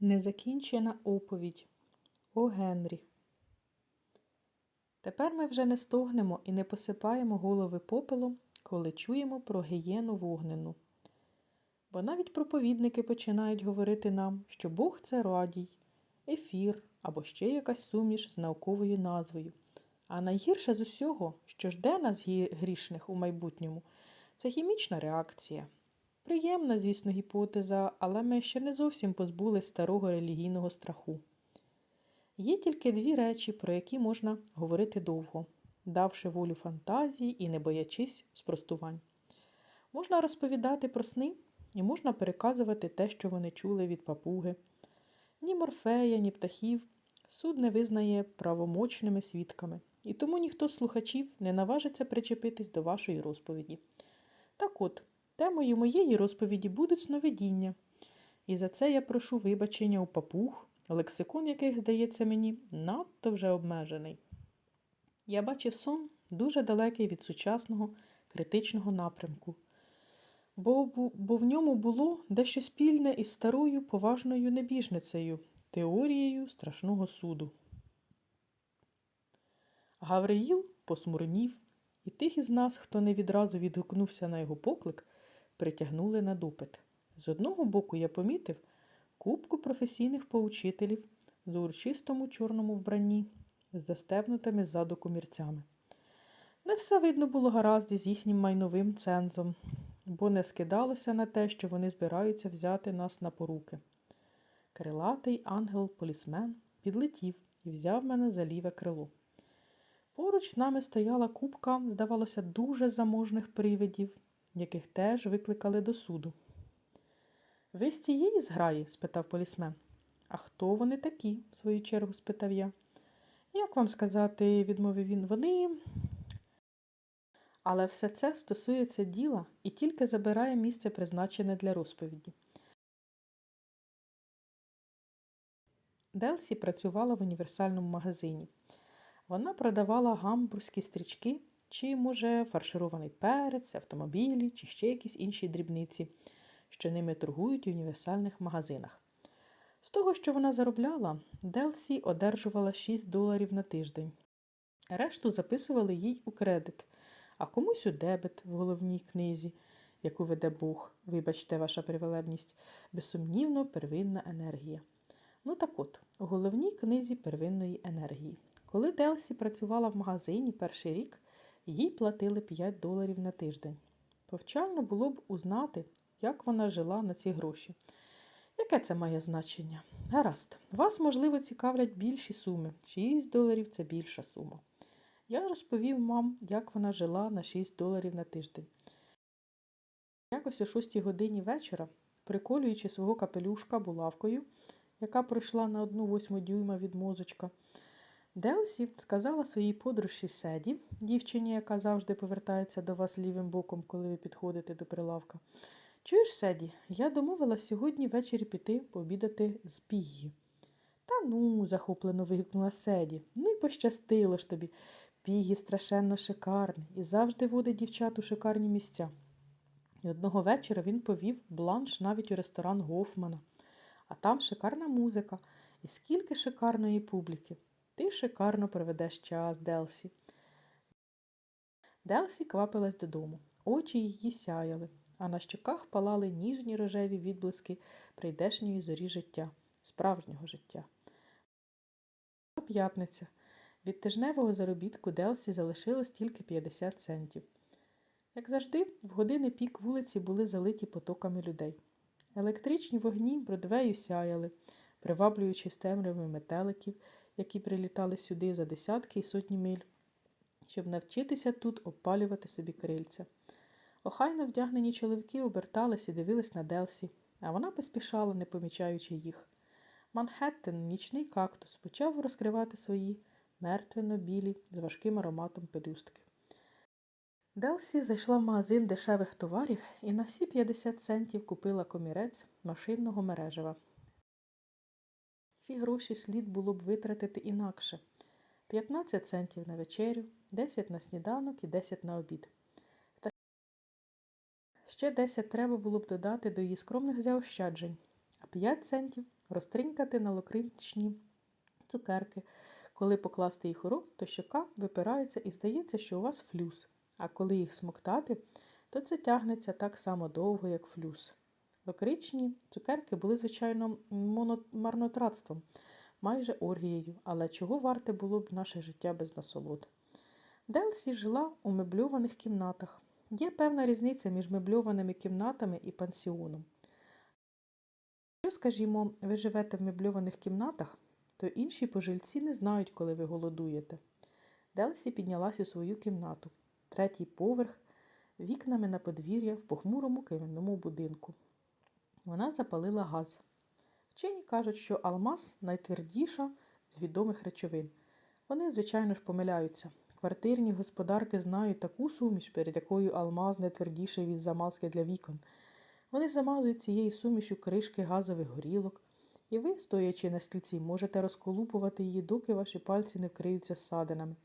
Незакінчена оповідь О Генрі. Тепер ми вже не стогнемо і не посипаємо голови попелом, коли чуємо про гієну вогнену. Бо навіть проповідники починають говорити нам, що Бог це радій, ефір або ще якась суміш з науковою назвою. А найгірше з усього, що жде нас грішних у майбутньому, це хімічна реакція. Приємна, звісно, гіпотеза, але ми ще не зовсім позбулись старого релігійного страху. Є тільки дві речі, про які можна говорити довго, давши волю фантазії і не боячись спростувань. Можна розповідати про сни і можна переказувати те, що вони чули від папуги. Ні морфея, ні птахів суд не визнає правомочними свідками, і тому ніхто з слухачів не наважиться причепитись до вашої розповіді. Так от, темою моєї розповіді будуть сновидіння, і за це я прошу вибачення у папуг, лексикон яких, здається мені, надто вже обмежений. Я бачив сон дуже далекий від сучасного критичного напрямку, бо, бо в ньому було дещо спільне із старою поважною небіжницею, теорією страшного суду. Гавриїл посмурнів, і тих із нас, хто не відразу відгукнувся на його поклик, притягнули на допит. З одного боку я помітив купку професійних поучителів з урочистому чорному вбранні з застебнутими ззаду комірцями. Не все видно було гаразд із їхнім майновим цензом, бо не скидалося на те, що вони збираються взяти нас на поруки. Крилатий ангел-полісмен підлетів і взяв мене за ліве крило. Поруч з нами стояла купка, здавалося, дуже заможних привидів, яких теж викликали до суду. Ви з цієї зграї? спитав полісмен. А хто вони такі? в свою чергу спитав я. Як вам сказати, відмовив він, вони. Але все це стосується діла і тільки забирає місце, призначене для розповіді. Делсі працювала в універсальному магазині. Вона продавала гамбурзькі стрічки, чи, може, фарширований перець, автомобілі, чи ще якісь інші дрібниці, що ними торгують у універсальних магазинах. З того, що вона заробляла, Делсі одержувала 6 доларів на тиждень. Решту записували їй у кредит, а комусь у дебет в головній книзі, яку веде Бог, вибачте, ваша привелебність, безсумнівно первинна енергія. Ну так от, у головній книзі первинної енергії. Коли Делсі працювала в магазині перший рік, їй платили 5 доларів на тиждень. Повчально було б узнати, як вона жила на ці гроші. Яке це має значення? Гаразд, вас, можливо, цікавлять більші суми. 6 доларів це більша сума. Я розповів вам, як вона жила на 6 доларів на тиждень. Якось о 6 годині вечора, приколюючи свого капелюшка булавкою, яка пройшла на одну восьму дюйма від мозочка, Делсі сказала своїй подружці Седі, дівчині, яка завжди повертається до вас лівим боком, коли ви підходите до прилавка. Чуєш, Седі, я домовилась сьогодні ввечері піти пообідати з Піггі. Та ну, захоплено вигукнула Седі. Ну й пощастило ж тобі. Пігі страшенно шикарний і завжди водить дівчат у шикарні місця. І одного вечора він повів бланш навіть у ресторан Гофмана. А там шикарна музика і скільки шикарної публіки. Ти шикарно проведеш час, Делсі. Делсі квапилась додому. Очі її сяяли, а на щоках палали ніжні рожеві відблиски прийдешньої зорі життя, справжнього життя. П'ятниця. Від тижневого заробітку Делсі залишилось тільки 50 центів. Як завжди, в години пік вулиці були залиті потоками людей. Електричні вогні бродвею сяяли, приваблюючи з темряви метеликів, які прилітали сюди за десятки і сотні миль, щоб навчитися тут обпалювати собі крильця. Охайно вдягнені чоловіки обертались і дивились на Делсі, а вона поспішала, не помічаючи їх. Манхеттен, нічний кактус, почав розкривати свої мертвенно-білі з важким ароматом пелюстки. Делсі зайшла в магазин дешевих товарів і на всі 50 центів купила комірець машинного мережева. Ці гроші слід було б витратити інакше 15 центів на вечерю, 10 на сніданок і 10 на обід. Та ще 10 треба було б додати до її скромних заощаджень, а 5 центів розтринькати на локричні цукерки. Коли покласти їх у рот, то щока випирається і здається, що у вас флюс. А коли їх смоктати, то це тягнеться так само довго, як флюс. Локричні цукерки були, звичайно, марнотратством, майже оргією, але чого варте було б наше життя без насолод? Делсі жила у мебльованих кімнатах. Є певна різниця між мебльованими кімнатами і пансіоном. Якщо, скажімо, ви живете в мебльованих кімнатах, то інші пожильці не знають, коли ви голодуєте. Делсі піднялась у свою кімнату, третій поверх, вікнами на подвір'я в похмурому кам'яному будинку. Вона запалила газ. Вчені кажуть, що алмаз найтвердіша з відомих речовин. Вони, звичайно ж, помиляються. Квартирні господарки знають таку суміш, перед якою алмаз не твердіший від замазки для вікон. Вони замазують цією сумішю кришки газових горілок, і ви, стоячи на стільці, можете розколупувати її, доки ваші пальці не вкриються ссадинами,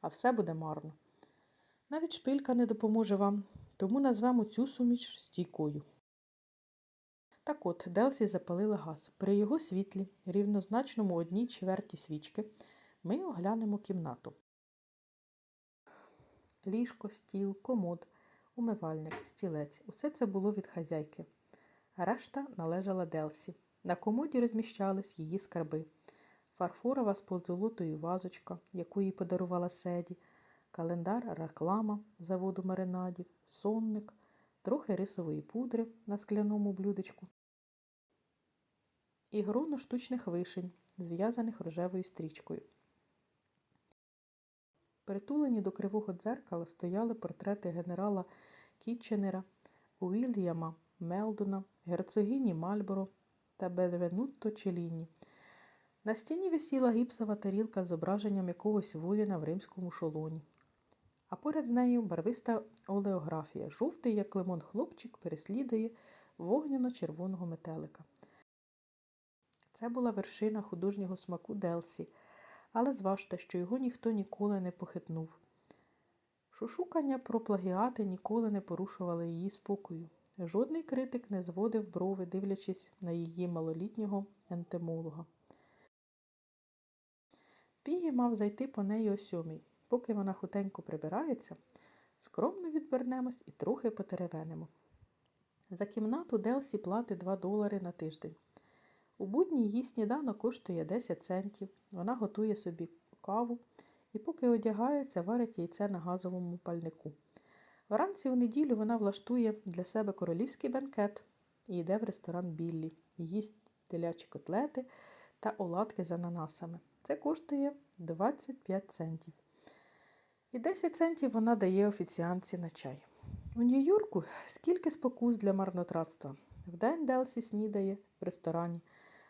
а все буде марно. Навіть шпилька не допоможе вам, тому назвемо цю суміш стійкою. Так от, Делсі запалила газ. При його світлі, рівнозначному одній чверті свічки, ми оглянемо кімнату. Ліжко, стіл, комод, умивальник, стілець усе це було від хазяйки. Решта належала Делсі. На комоді розміщались її скарби. Фарфорова з позолотою вазочка, яку їй подарувала Седі, календар, реклама заводу маринадів, сонник, трохи рисової пудри на скляному блюдечку і гроно штучних вишень, зв'язаних рожевою стрічкою. Притулені до кривого дзеркала стояли портрети генерала Кітченера, Уільяма Мелдона, герцогині Мальборо та Бенвенутто Челіні. На стіні висіла гіпсова тарілка з зображенням якогось воїна в римському шолоні. А поряд з нею барвиста олеографія. Жовтий, як лимон хлопчик, переслідує вогняно-червоного метелика. Це була вершина художнього смаку Делсі, але зважте, що його ніхто ніколи не похитнув. Шушукання про плагіати ніколи не порушували її спокою. Жодний критик не зводив брови, дивлячись на її малолітнього ентемолога. Пігі мав зайти по неї о сьомій. Поки вона хутенько прибирається, скромно відвернемось і трохи потеревенемо. За кімнату Делсі платить 2 долари на тиждень. У будні її сніданок коштує 10 центів. Вона готує собі каву і, поки одягається, варить яйце на газовому пальнику. Вранці у неділю вона влаштує для себе королівський бенкет і йде в ресторан Біллі, їсть телячі котлети та оладки з ананасами. Це коштує 25 центів. І 10 центів вона дає офіціанці на чай. У Нью-Йорку скільки спокус для марнотратства. Вдень Делсі снідає в ресторані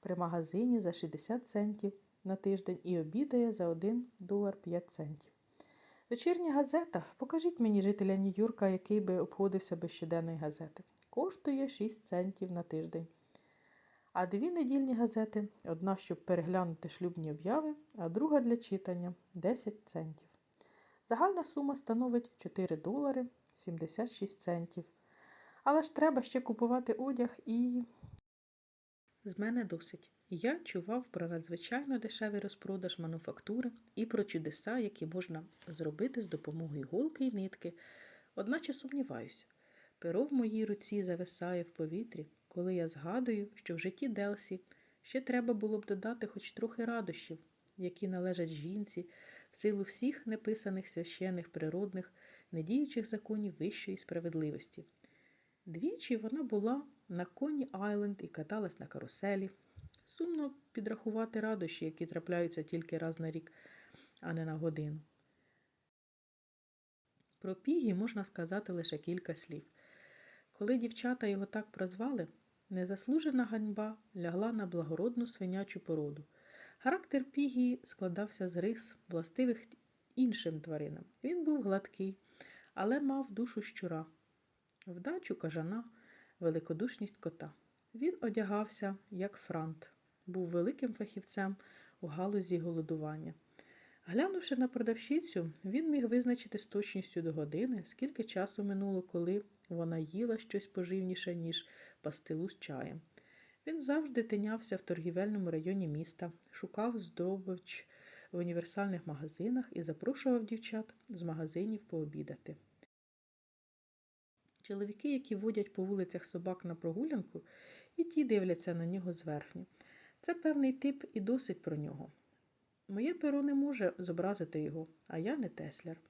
при магазині за 60 центів на тиждень і обідає за 1 долар 5 центів. Вечірня газета, покажіть мені жителя Нью-Йорка, який би обходився без щоденної газети, коштує 6 центів на тиждень. А дві недільні газети одна, щоб переглянути шлюбні обяви, а друга для читання 10 центів. Загальна сума становить 4 долари 76 центів. Але ж треба ще купувати одяг і. З мене досить. Я чував про надзвичайно дешевий розпродаж мануфактури і про чудеса, які можна зробити з допомогою голки й нитки. Одначе сумніваюся. Перо в моїй руці зависає в повітрі, коли я згадую, що в житті Делсі ще треба було б додати хоч трохи радощів, які належать жінці, в силу всіх неписаних священних природних, недіючих законів вищої справедливості. Двічі вона була на коні Айленд і каталась на каруселі. Сумно підрахувати радощі, які трапляються тільки раз на рік, а не на годину. Про Пігі можна сказати лише кілька слів. Коли дівчата його так прозвали, незаслужена ганьба лягла на благородну свинячу породу. Характер Пігі складався з рис, властивих іншим тваринам. Він був гладкий, але мав душу щура, вдачу кажана, великодушність кота. Він одягався як франт, був великим фахівцем у галузі голодування. Глянувши на продавщицю, він міг визначити з точністю до години, скільки часу минуло, коли вона їла щось поживніше, ніж пастилу з чаєм. Він завжди тинявся в торгівельному районі міста, шукав здобич в універсальних магазинах і запрошував дівчат з магазинів пообідати. Чоловіки, які водять по вулицях собак на прогулянку, і ті дивляться на нього зверхньо. Це певний тип і досить про нього. Моє перо не може зобразити його, а я не Тесляр.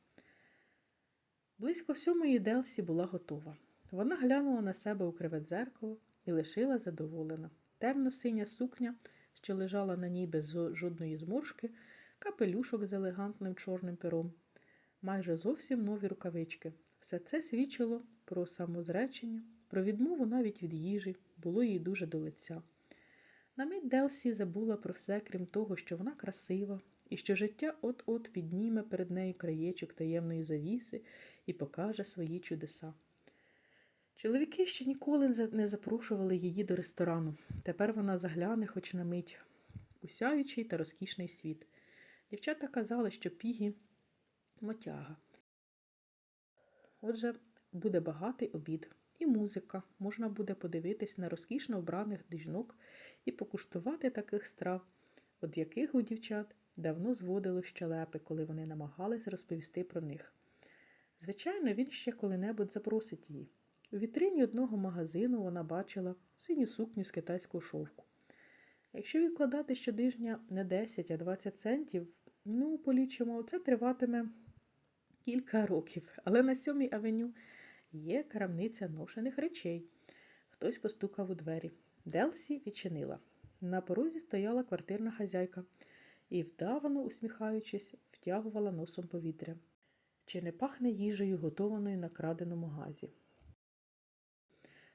Близько сьомої Делсі була готова. Вона глянула на себе у криве дзеркало і лишила задоволена. Темно-синя сукня, що лежала на ній без жодної зморшки, капелюшок з елегантним чорним пером, майже зовсім нові рукавички. Все це свідчило про самозречення, про відмову навіть від їжі, було їй дуже до лиця. На мить Делсі забула про все, крім того, що вона красива, і що життя от-от підніме перед нею краєчок таємної завіси і покаже свої чудеса. Чоловіки ще ніколи не запрошували її до ресторану. Тепер вона загляне хоч на мить у сяючий та розкішний світ. Дівчата казали, що пігі мотяга. Отже, буде багатий обід і музика. Можна буде подивитись на розкішно вбраних жінок і покуштувати таких страв, від яких у дівчат давно зводило щелепи, коли вони намагались розповісти про них. Звичайно, він ще коли-небудь запросить її. У вітрині одного магазину вона бачила синю сукню з китайського шовку. Якщо відкладати щодижня не 10, а 20 центів, ну, полічимо, це триватиме кілька років. Але на сьомій авеню є крамниця ношених речей. Хтось постукав у двері. Делсі відчинила. На порозі стояла квартирна хазяйка і, вдавано усміхаючись, втягувала носом повітря. Чи не пахне їжею, готованою на краденому газі?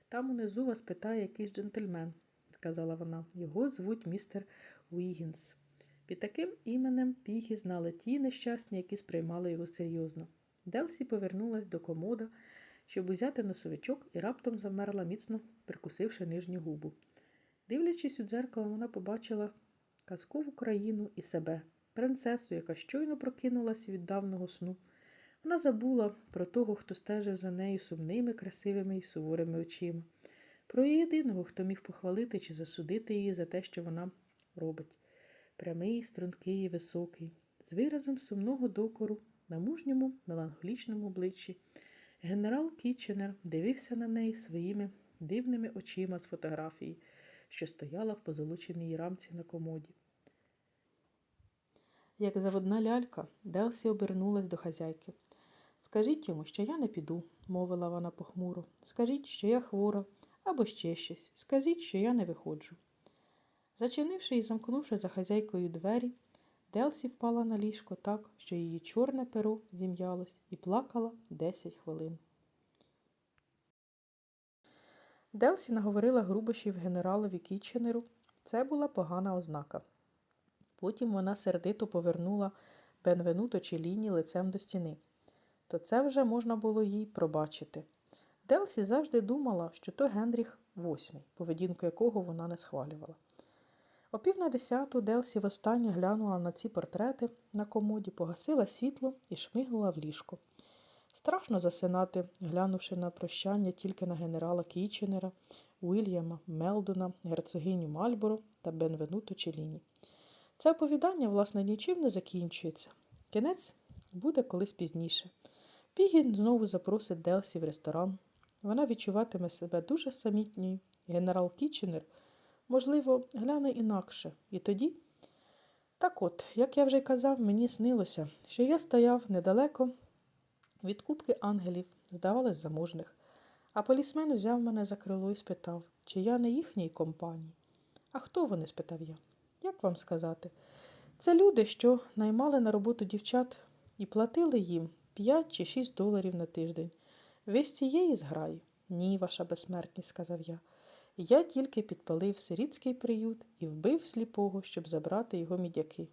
Там унизу вас питає якийсь джентльмен, сказала вона. Його звуть містер Уігінс. Під таким іменем Пігі знали ті нещасні, які сприймали його серйозно. Делсі повернулась до комода, щоб узяти носовичок і раптом замерла, міцно прикусивши нижню губу. Дивлячись у дзеркало, вона побачила казкову країну і себе, принцесу, яка щойно прокинулася від давного сну. Вона забула про того, хто стежив за нею сумними, красивими і суворими очима, про єдиного, хто міг похвалити чи засудити її за те, що вона робить. Прямий, стрункий і високий, з виразом сумного докору на мужньому, меланхолічному обличчі. Генерал Кітченер дивився на неї своїми дивними очима з фотографії, що стояла в позолоченій рамці на комоді. Як заводна лялька, Делсі обернулась до хазяйки. Скажіть йому, що я не піду, мовила вона похмуро. Скажіть, що я хвора, або ще щось. Скажіть, що я не виходжу. Зачинивши і замкнувши за хазяйкою двері, Делсі впала на ліжко так, що її чорне перо зім'ялось і плакала 10 хвилин. Делсі наговорила грубощів генералові Кітченеру. Це була погана ознака. Потім вона сердито повернула Бенвенуто Челіні лицем до стіни. То це вже можна було їй пробачити. Делсі завжди думала, що то Генріх VIII, поведінку якого вона не схвалювала. О пів на десяту Делсі востаннє глянула на ці портрети на комоді, погасила світло і шмигнула в ліжко. Страшно засинати, глянувши на прощання тільки на генерала Кіченера, Уільяма, Мелдона, герцогиню Мальборо та Бенвенуто Челіні. Це оповідання, власне, нічим не закінчується. Кінець буде колись пізніше. Пігін знову запросить Делсі в ресторан. Вона відчуватиме себе дуже самітньою. Генерал Кіченер, можливо, гляне інакше. І тоді. Так от, як я вже й казав, мені снилося, що я стояв недалеко від кубки ангелів, здавалось, заможних. А полісмен взяв мене за крило і спитав, чи я не їхній компанії. А хто вони? спитав я. Як вам сказати? Це люди, що наймали на роботу дівчат і платили їм 5 чи 6 доларів на тиждень. Ви з цієї зграї? Ні, ваша безсмертність, сказав я. Я тільки підпалив сирітський приют і вбив сліпого, щоб забрати його мідяки.